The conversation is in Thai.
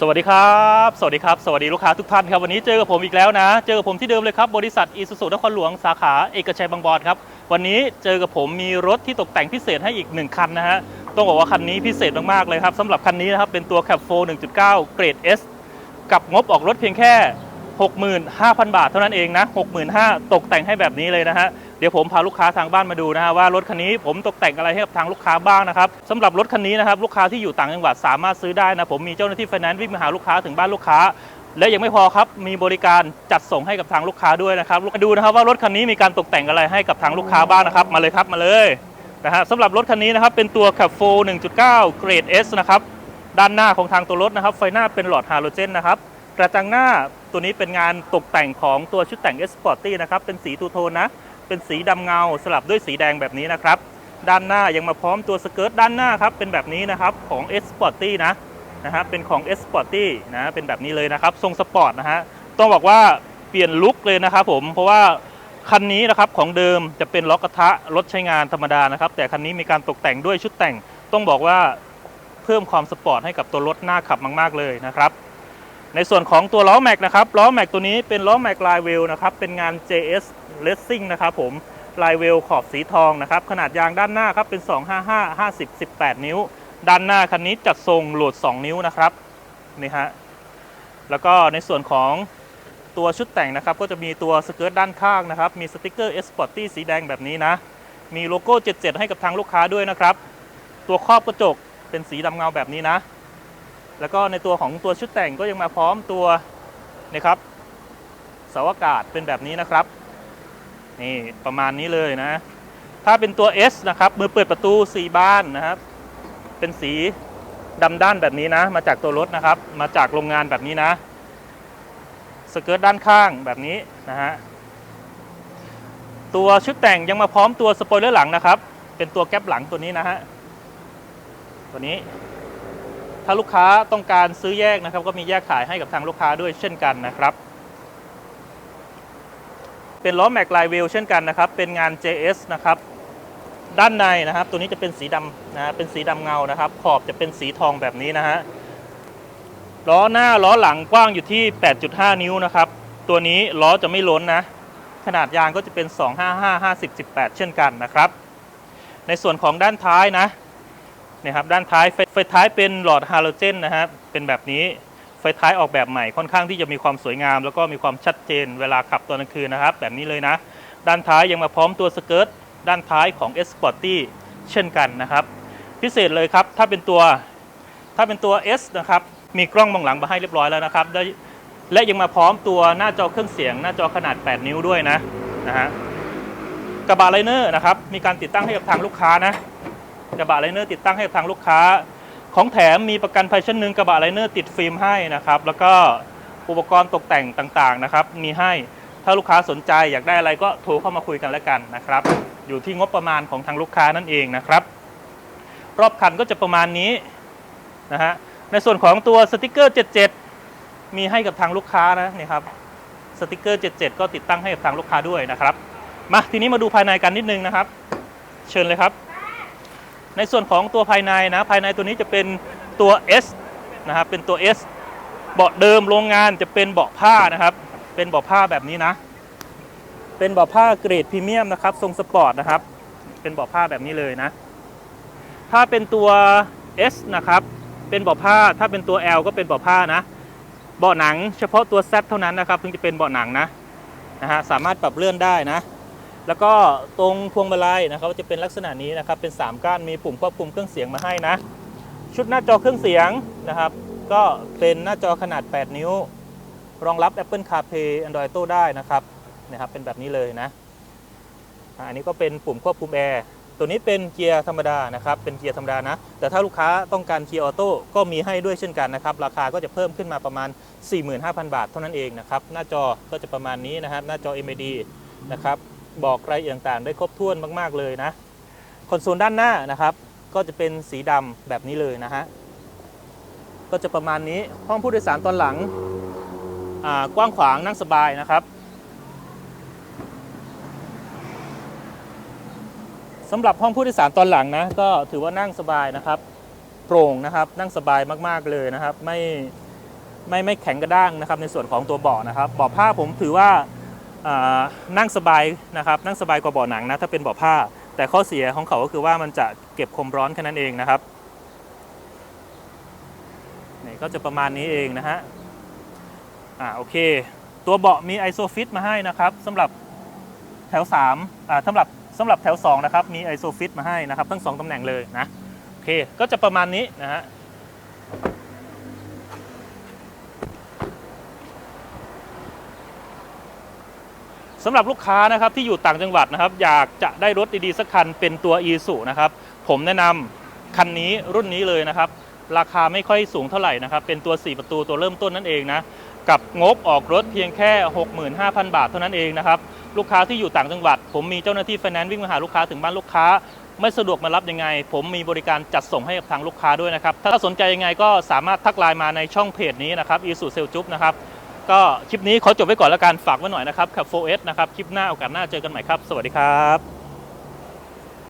สวัสดีครับ สวัสดีครับ สวัสดีลูกค้าทุกท่านครับ วันนี้เจอกับผมอีกแล้วนะ เจอกับผมที่เดิมเลยครับ บริษัทอีสุสุนครหลวงสาขาเอกชัยบางบอนครับ วันนี้เจอกับผมมีรถที่ตกแต่งพิเศษให้อีก 1 คันนะฮะ ต้องบอกว่าคันนี้พิเศษมากๆเลยครับสำหรับคันนี้นะครับ เป็นตัวแคปโฟ1.9 เกรด S กับงบออกรถเพียงแค่ 65,000 บาทเท่านั้นเองนะ65,000ตกแต่งให้แบบนี้เลยนะฮะเดี๋ยวผมพาลูกค้าทางบ้านมาดูนะฮะว่ารถคันนี้ผมตกแต่งอะไรให้กับทางลูกค้าบ้างนะครับสำหรับรถคันนี้นะครับลูกค้าที่อยู่ต่างจังหวัดสามารถซื้อได้นะผมมีเจ้าหน้าที่ไฟแนนซ์วิ่งมาหาลูกค้าถึงบ้านลูกค้า และยังไม่พอครับมีบริการจัดส่งให้กับทางลูกค้าด้วยนะครับมาดูนะครับว่ารถคันนี้มีการตกแต่งอะไรให้กับทางลูกค้าบ้างนะครับมาเลยครับมาเลยนะฮะสำหรับรถคันนี้นะครับเป็นตัว Cap 4 1.9 เกรด S นะครับด้านหน้าของทางตัวรถนะครับไฟหน้าเป็นหลอดฮาโลเจนนะครับกระจังหน้า ตัวนี้เป็นงานตกแต่งของตัวชุดแต่ง S Sporty นะครับ เป็นสีทูโทนนะ เป็นสีดำเงาสลับด้วยสีแดงแบบนี้นะครับ ด้านหน้ายังมาพร้อมตัวสเกิร์ตด้านหน้าครับ เป็นแบบนี้นะครับของ S Sporty นะนะฮะเป็นของ S Sporty นะเป็นแบบนี้เลยนะครับ ทรงสปอร์ตนะฮะต้องบอกว่าเปลี่ยนลุคเลยนะครับผมเพราะว่าคันนี้นะครับของเดิมจะเป็นล็อกกระทะรถใช้งานธรรมดานะครับ แต่คันนี้มีการตกแต่งด้วยชุดแต่ง ต้องบอกว่าเพิ่มความสปอร์ตให้กับตัวรถหน้าขับมาก ๆ เลยนะครับ ในส่วนของตัวล้อแม็กนะครับล้อแม็กตัวนี้เป็นล้อแม็กลายเวลนะครับเป็นงาน JS Racing นะครับผมลายเวลขอบสีทองนะครับขนาดยางด้านหน้าครับเป็น 255 50 18 นิ้ว ด้านหน้าคันนี้จัดทรงโหลด 2 นิ้วนะครับนี่ฮะแล้วก็ในส่วนของตัวชุดแต่งนะครับก็จะมีตัวสเกิร์ตด้านข้างนะครับมีสติกเกอร์ S Sporty สีแดงแบบนี้นะมีโลโก้ 77 ให้กับทางลูกค้าด้วยนะครับตัวครอบกระจกเป็นสีดำเงาแบบนี้นะ แล้วก็ในตัวของตัวชุดแต่งก็ยังมาพร้อมตัวนะครับเสาอากาศเป็นแบบนี้นะครับนี่ประมาณนี้เลยนะ ถ้าเป็นตัว S นะครับมือเปิดประตู4บานนะครับ เป็นสีดำด้านแบบนี้นะ มาจากตัวรถนะครับ มาจากโรงงานแบบนี้นะ สเกิร์ตด้านข้างแบบนี้นะฮะตัวชุดแต่งยังมาพร้อมตัวสปอยเลอร์หลังนะครับ เป็นตัวแก๊ปหลังตัวนี้นะฮะตัวนี้ ถ้าลูกค้าต้องการซื้อแยกนะครับ ก็มีแยกขายให้กับทางลูกค้าด้วยเช่นกันนะครับ เป็นล้อแม็กลายเวลเช่นกันนะครับ เป็นงาน JS นะครับ ด้านในนะครับ ตัวนี้จะเป็นสีดำนะเป็นสีดำเงานะครับ ขอบจะเป็นสีทองแบบนี้นะฮะล้อหน้าล้อหลังกว้างอยู่ที่ 8.5 นิ้วนะครับ ตัวนี้ล้อจะไม่ล้นนะ ขนาดยางก็จะเป็น 255 50 18 เช่นกันนะครับ ในส่วนของด้านท้ายนะ นะครับด้านท้ายไฟไฟท้ายเป็นหลอดฮาโลเจนนะครับเป็นแบบนี้ไฟท้ายออกแบบใหม่ค่อนข้างที่จะมีความสวยงาม แล้วก็มีความชัดเจนเวลาขับตอนกลางคืนนะครับ แบบนี้เลยนะ ด้านท้ายยังมาพร้อมตัวสเกิร์ตด้านท้ายของ S Sporty เช่นกันนะครับ พิเศษเลยครับถ้าเป็นตัวถ้าเป็นตัว S นะครับมีกล้องมองหลังมาให้เรียบร้อยแล้วนะครับและยังมาพร้อมตัวหน้าจอเครื่องเสียง หน้าจอขนาด 8 นิ้วด้วยนะนะฮะกระบะไลเนอร์นะครับมีการติดตั้งให้กับทางลูกค้านะ กระบะไลเนอร์ติดตั้งให้กับทางลูกค้า ของแถมมีประกันภัยชั้นหนึ่งกระบะไลเนอร์ติดฟิล์มให้นะครับ แล้วก็อุปกรณ์ตกแต่งต่างๆนะครับ มีให้ถ้าลูกค้าสนใจอยากได้อะไรก็โทรเข้ามาคุยกันแล้วกันนะครับ อยู่ที่งบประมาณของทางลูกค้านั่นเองนะครับ รอบคันก็จะประมาณนี้นะฮะในส่วนของตัวสติกเกอร์ 77 มีให้กับทางลูกค้านะนี่ครับสติกเกอร์ 77 ก็ติดตั้งให้กับทางลูกค้าด้วยนะครับ มาทีนี้มาดูภายในกันนิดนึงนะครับ เชิญเลยครับ ในส่วนของตัวภายในนะภายในตัวนี้จะเป็นตัว S นะครับเป็นตัว S เบาะเดิมโรงงานจะเป็นเบาะผ้านะครับ เป็นเบาะผ้าแบบนี้นะ เป็นเบาะผ้าเกรดพรีเมียมนะครับ ทรงสปอร์ตนะครับ เป็นเบาะผ้าแบบนี้เลยนะ ถ้าเป็นตัว S นะครับ เป็นเบาะผ้า ถ้าเป็นตัว L ก็เป็นเบาะผ้านะ เบาะหนังเฉพาะตัว Z เท่านั้นนะครับถึงจะเป็นเบาะหนังนะ นะฮะ สามารถปรับเลื่อนได้นะ แล้วก็ตรงพวงมาลัยนะครับจะเป็นลักษณะนี้นะครับเป็น 3 ก้านมีปุ่มควบคุมเครื่องเสียงมาให้นะ ชุดหน้าจอเครื่องเสียงนะครับ ก็เป็นหน้าจอขนาด 8 นิ้ว รองรับ Apple CarPlay Android Auto ได้นะครับนะครับ เป็นแบบนี้เลยนะอันนี้ก็เป็นปุ่มควบคุมแอร์ตัวนี้เป็นเกียร์ธรรมดานะครับ เป็นเกียร์ธรรมดานะ แต่ถ้าลูกค้าต้องการเกียร์ออโต้ก็มีให้ด้วยเช่นกันนะครับ ราคาก็จะเพิ่มขึ้นมาประมาณ 45,000 บาทเท่านั้นเองนะครับ หน้าจอก็จะประมาณนี้นะครับ หน้าจอ MID นะครับ บอกรายละเอียดต่างๆได้ครบถ้วนมาก ๆ เลยนะ คอนโซลด้านหน้านะครับ ก็จะเป็นสีดำแบบนี้เลยนะฮะ ก็จะประมาณนี้ ห้องผู้โดยสารตอนหลังกว้างขวางนั่งสบายนะครับสำหรับห้องผู้โดยสารตอนหลังนะ ก็ถือว่านั่งสบายนะครับ โปร่งนะครับ นั่งสบายมากๆเลยนะครับ ไม่ไม่ไม่แข็งกระด้างนะครับ ในส่วนของตัวเบาะนะครับเบาะผ้าผมถือว่า นั่งสบายนะครับนั่งสบายกว่าเบาะหนังนะถ้าเป็นเบาะผ้า แต่ข้อเสียของเขาก็คือว่ามันจะเก็บความร้อนแค่นั้นเองนะครับนี่ก็จะประมาณนี้เองนะฮะอ่าโอเค ตัวเบาะมีไอโซฟิตมาให้นะครับสำหรับแถว3อ่าสำหรับสำหรับแถว 2 นะครับ มีไอโซฟิตมาให้นะครับ ทั้งสองตำแหน่งเลยนะ โอเค ก็จะประมาณนี้นะฮะ สำหรับลูกค้านะครับที่อยู่ต่างจังหวัดนะครับ อยากจะได้รถดีๆสักคันเป็นตัว e ีสุนะครับ ผมแนะนำคันนี้รุ่นนี้เลยนะครับ ราคาไม่ค่อยสูงเท่าไหร่นะครับ เป็นตัว 4 ประตูตัวเริ่มต้นนั่นเองนะ กับงบออกรถเพียงแค่ 65,000 บาทเท่านั้นเองนะครับ ลูกค้าที่อยู่ต่างจังหวัด ผมมีเจ้าหน้าที่ไฟแนนซ์วิ่งมาหาลูกค้าถึงบ้านลูกค้า ไม่สะดวกมารับยังไง ผมมีบริการจัดส่งให้กับทางลูกค้าด้วยนะครับ ถ้าสนใจยังไงก็สามารถทักไลน์มาในช่องเพจนี้นะครับ e ีสุเซลจุ๊บนะครับ ก็คลิปนี้ขอจบไว้ก่อนแล้วกันฝากไว้หน่อยนะครับกับ 4S นะครับ คลิปหน้าโอกาสหน้าเจอกันใหม่ครับ สวัสดีครับ